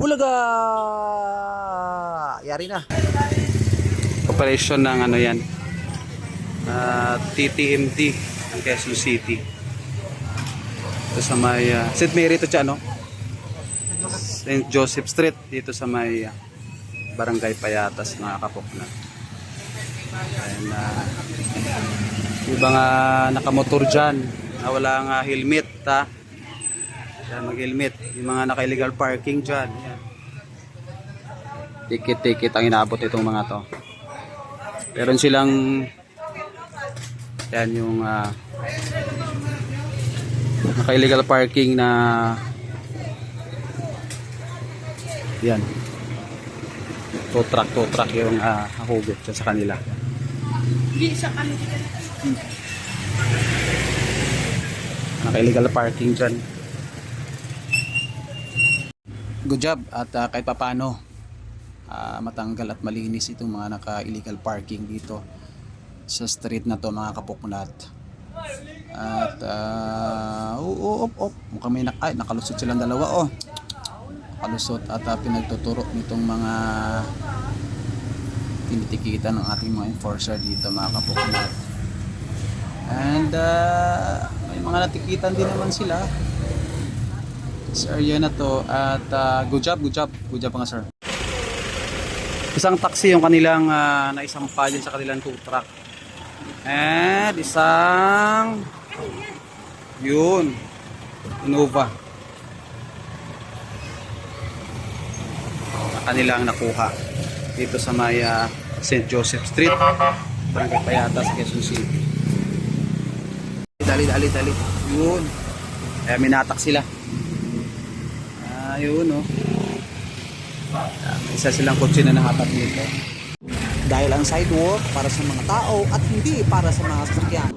Bulaga! Yari na. Operation ng ano yan. ah, TTMD ng Quezon City. Ito sa may ah, St. Mary ito siya, no? St. Joseph Street dito sa may ah, Barangay Payatas mga kapokna. Ayan na yung mga nakamotor dyan na wala nga helmet ha. Yan mag-helmet. Yung mga naka-illegal parking dyan. Yan. Tikit-tikit ang inaabot itong mga to. Meron silang yan yung ah, naka-illegal parking na yan tow truck tow truck yung uh, hugot dyan sa kanila naka-illegal parking dyan good job. At ah, kahit papano ah, matanggal at malinis itong mga naka-illegal parking dito sa street na to mga kapukmulat. At uh, oo, op, op. mukhang may nak ay, nakalusot silang dalawa oh. Nakalusot at ah, pinagtuturo nitong mga tinitikitan ng ating mga enforcer dito mga kapukmulat. And uh, may mga natikitan din naman sila sa area na to. At ah, good job, good job, good job mga sir. Isang taxi yung kanilang uh, naisampa dyan sa kanilang tow truck. And isang yun Innova. Na kanilang nakuha dito sa may ah, St. Joseph Street Barangay Payatas, Quezon City. Dali dali dali. Yun. Kaya minatak sila yun oh Ah, isa silang kotse na nakatak dito Dahil ang sidewalk para sa mga tao at hindi para sa mga sasakyan.